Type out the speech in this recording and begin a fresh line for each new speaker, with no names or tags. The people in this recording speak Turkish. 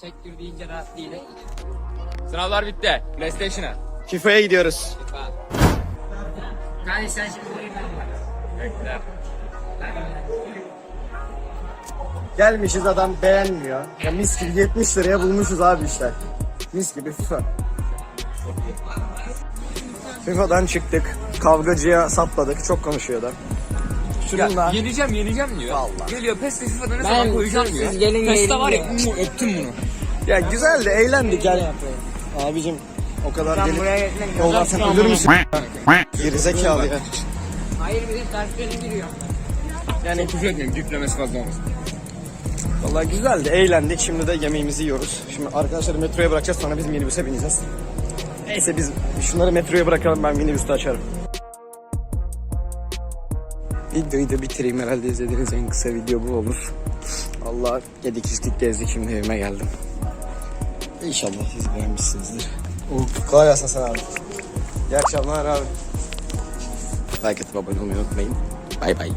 Teşekkür deyince rahat değilim.
Sınavlar bitti. PlayStation'a.
FIFA'ya gidiyoruz.
Hadi sen şimdi burayı ben
Bekle.
Gelmişiz adam beğenmiyor. Ya mis gibi 70 liraya bulmuşuz abi işte. Mis gibi FIFA. FIFA'dan çıktık. Kavgacıya sapladık. Çok konuşuyor da. Şununla.
yeneceğim yeneceğim diyor.
Vallahi.
Geliyor PES ve FIFA'da ne
Ben
zaman koyacağım diyor.
siz gelin
PES'te var ya mu, öptüm bunu.
Ya güzel de eğlendik yani. Abicim o kadar
Ben
gelip
buraya gitmek
yollarsan ölür müsün? Gerizekalı ya.
Hayır bizim derslerine giriyor.
Yani küfür etmiyorum. Yüklemesi fazla olmasın.
Vallahi güzeldi, eğlendik. Şimdi de yemeğimizi yiyoruz. Şimdi arkadaşları metroya bırakacağız, sonra biz minibüse bineceğiz. Neyse biz şunları metroya bırakalım, ben minibüste açarım. Videoyu da bitireyim herhalde izlediğiniz en kısa video bu olur. Allah yedik içtik gezdik şimdi evime geldim. İnşallah siz beğenmişsinizdir. Kolay gelsin sana abi. İyi akşamlar abi. Like atıp abone olmayı unutmayın. Bay bay.